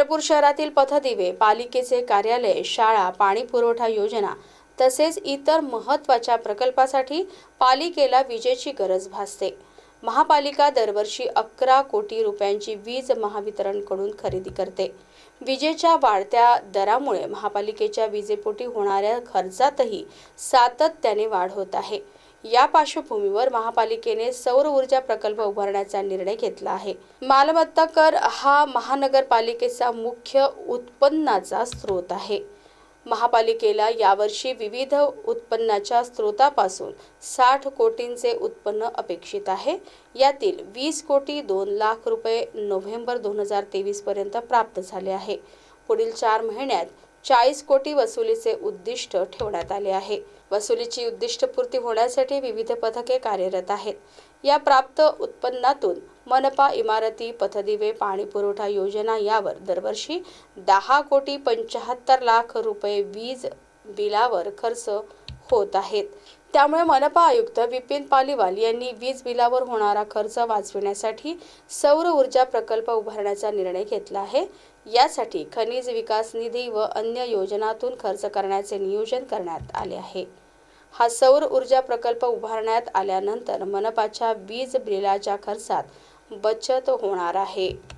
चंद्रपूर शहरातील पथदिवे पालिकेचे कार्यालय शाळा पाणी पुरवठा योजना तसेच इतर महत्त्वाच्या प्रकल्पासाठी पालिकेला विजेची गरज भासते. महापालिका दरवर्षी अकरा कोटी रुपयांची वीज महावितरणकडून खरेदी करते. विजेच्या वाढत्या दरामुळे महापालिकेच्या विजेपोटी होणाऱ्या खर्चातही सातत्याने वाढ होत आहे. या पार्श्वभूमीवर महापालिकेने सौर ऊर्जा प्रकल्प उभारण्याचा निर्णय घेतला आहे. मालमत्ता कर हा महानगरपालिकेचा मुख्य उत्पन्नाचा स्रोत आहे. महापालिकेला यावर्षी विविध उत्पन्नाच्या स्रोतापासून साठ कोटींचे उत्पन्न अपेक्षित आहे. यातील वीस कोटी दोन लाख रुपये नोव्हेंबर दोन हजार तेवीसपर्यंत प्राप्त झाले आहे. पुढील चार महिन्यात चाळीस कोटी वसुलीचे उद्दिष्ट ठेवण्यात आले आहे. वसुलीची उद्दिष्टपूर्ती होण्यासाठी विविध पथके कार्यरत आहेत. या प्राप्त उत्पन्नातून मनपा इमारती पथदिवे पाणी पुरवठा योजना यावर दरवर्षी दहा कोटी पंच्याहत्तर लाख रुपये वीज बिलावर खर्च होत आहेत. त्यामुळे मनपा आयुक्त विपिन पालिवाल यांनी वीज बिलावर होणारा खर्च वाचविण्यासाठी सौर ऊर्जा प्रकल्प उभारण्याचा निर्णय घेतला आहे. यासाठी खनिज विकास निधी व अन्य योजनातून खर्च करण्याचे नियोजन करण्यात आले आहे. हा सौर ऊर्जा प्रकल्प उभारण्यात आल्यानंतर मनपाच्या वीज बिलाच्या खर्चात बचत होणार आहे.